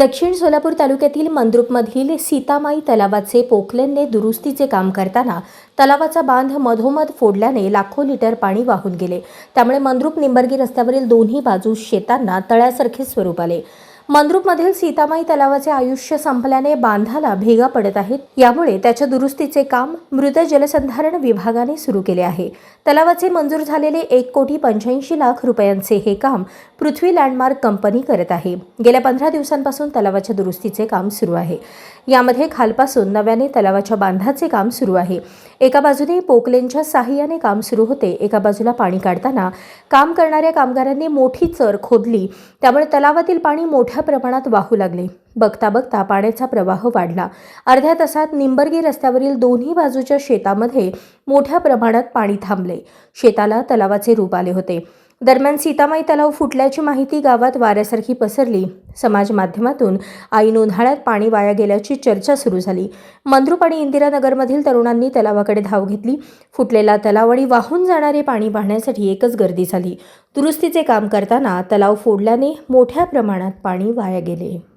दक्षिण सोलापूर तालुक्यातील मंद्रुपमधील सीतामाई तलावाचे पोकलेनने दुरुस्तीचे काम करताना तलावाचा बांध मधोमध फोडल्याने लाखो लिटर पाणी वाहून गेले. त्यामुळे मंद्रुप निंबर्गी रस्त्यावरील दोन्ही बाजू शेतांना तळ्यासारखे स्वरूप आले. मंद्रुपमधील सीतामाई तलावाचे आयुष्य संपल्याने बांधाला भेगा पडत आहेत. यामुळे त्याच्या दुरुस्तीचे काम मृद जलसंधारण विभागाने सुरू केले आहे. तलावाचे मंजूर झालेले एक कोटी पंच्याऐंशी लाख रुपयांचे हे काम पृथ्वी लँडमार्क कंपनी करत आहे. गेल्या पंधरा दिवसांपासून तलावाच्या दुरुस्तीचे काम सुरू आहे. यामध्ये खालपासून नव्याने तलावाच्या बांधाचे काम सुरू आहे. एका बाजूने पोकलेनच्या साह्याने काम सुरू होते. एका बाजूला पाणी काढताना काम करणाऱ्या कामगारांनी मोठी चर खोदली. त्यामुळे तलावातील पाणी मोठ्या मोठ्या प्रमाणात वाहू लागले. बघता बघता पाण्याचा प्रवाह वाढला. अर्ध्या तासात निंबर्गी रस्त्यावरील दोन्ही बाजूच्या शेतामध्ये मोठ्या प्रमाणात पाणी थांबले. शेताला तलावाचे रूप आले होते. दरम्यान सीतामाई तलाव फुटल्याची माहिती गावात वाऱ्यासारखी पसरली. समाज माध्यमातून ऐन उन्हाळ्यात पाणी वाया गेल्याची चर्चा सुरू झाली. मंद्रुप आणि इंदिरानगरमधील तरुणांनी तलावाकडे धाव घेतली. फुटलेला तलाव आणि वाहून जाणारे पाणी पाहण्यासाठी एकच गर्दी झाली. दुरुस्तीचे काम करताना तलाव फोडल्याने मोठ्या प्रमाणात पाणी वाया गेले.